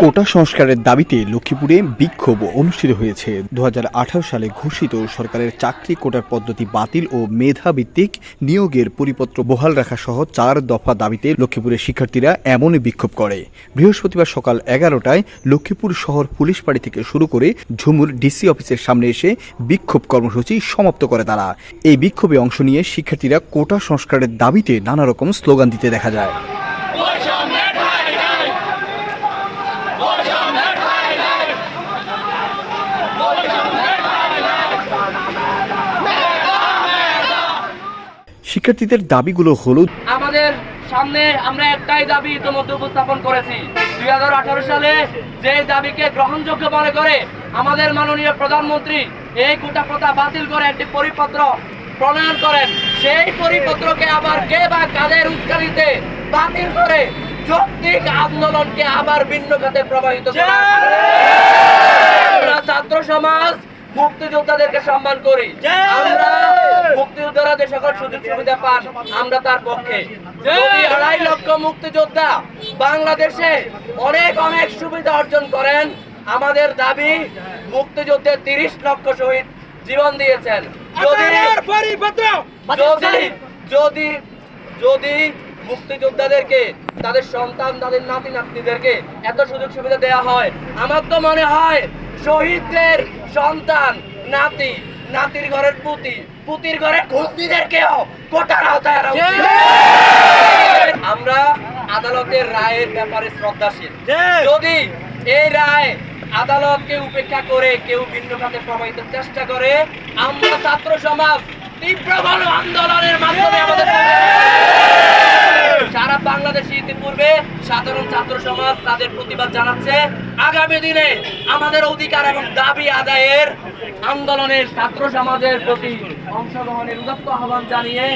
কোটা সংস্কারের দাবিতে লক্ষ্মীপুরে বিক্ষোভ অনুষ্ঠিত হয়েছে। দুহাজার আঠারো সালে ঘোষিত সরকারের চাকরি কোটার পদ্ধতি বাতিল ও মেধাভিত্তিক নিয়োগের পরিপত্র বহাল রাখা সহ চার দফা দাবিতে লক্ষ্মীপুরের শিক্ষার্থীরা এমনই বিক্ষোভ করে। বৃহস্পতিবার সকাল এগারোটায় লক্ষ্মীপুর শহর পুলিশ বাড়ি থেকে শুরু করে ঝুমুর ডিসি অফিসের সামনে এসে বিক্ষোভ কর্মসূচি সমাপ্ত করে তারা। এই বিক্ষোভে অংশ নিয়ে শিক্ষার্থীরা কোটা সংস্কারের দাবিতে নানা রকম স্লোগান দিতে দেখা যায়। শিক্ষার্থীদের দাবিগুলো হলো আমাদের সামনে আমরা একটাই দাবি ইতিমধ্যে উপস্থাপন করেছি। দুই হাজার আঠারো সালে যে দাবিকে গ্রহণযোগ্য মনে করে আমাদের মাননীয় প্রধানমন্ত্রী এই কোটা প্রথা বাতিল করে একটি পরিপত্র প্রণয়ন করেন। সেই পরিপত্রকে আবার কে বা কাদের উৎকারিতে বাতিল করে যৌক্তিক আন্দোলনকে আবার ভিন্ন খাতে প্রবাহিত করা। আমরা ছাত্র সমাজ মুক্তিযোদ্ধাদেরকে সম্মান করি। আমরা মুক্তিযোদ্ধারা যে সকল সুযোগ সুবিধা পান আমরা তার পক্ষে। যদি আড়াই লক্ষ মুক্তিযোদ্ধা বাংলাদেশে অনেক অনেক সুবিধা অর্জন করেন। আমাদের দাবি মুক্তিযুদ্ধে তিরিশ লক্ষ শহীদ জীবন দিয়েছেন। যদি যদি যদি মুক্তিযোদ্ধাদেরকে তাদের সন্তান তাদের নাতি নাতনিদেরকে এত সুযোগ সুবিধা দেওয়া হয়। আমার তো মনে হয় শহীদদের সন্তান নাতি নাতির ঘরের পুতি পুতির ঘরের খুঁতিদেরকেও কোটার আওতায় আমরা আদালতের রায়ের ব্যাপারে শ্রদ্ধাশীল। যদি এই রায় আদালতকে উপেক্ষা করে কেউ ভিন্ন খাতে প্রবাহিত চেষ্টা করে আমরা ছাত্র সমাজ তীব্র গণ আন্দোলনের মাধ্যমে আমাদের বাংলাদেশে ইতিপূর্বে সাধারণ ছাত্র সমাজ তাদের প্রতিবাদ জানাচ্ছে। আগামী দিনে আমাদের অধিকার এবং দাবি আদায়ের আন্দোলনের ছাত্র সমাজের প্রতি অংশগ্রহণের উদাত্ত আহ্বান জানিয়ে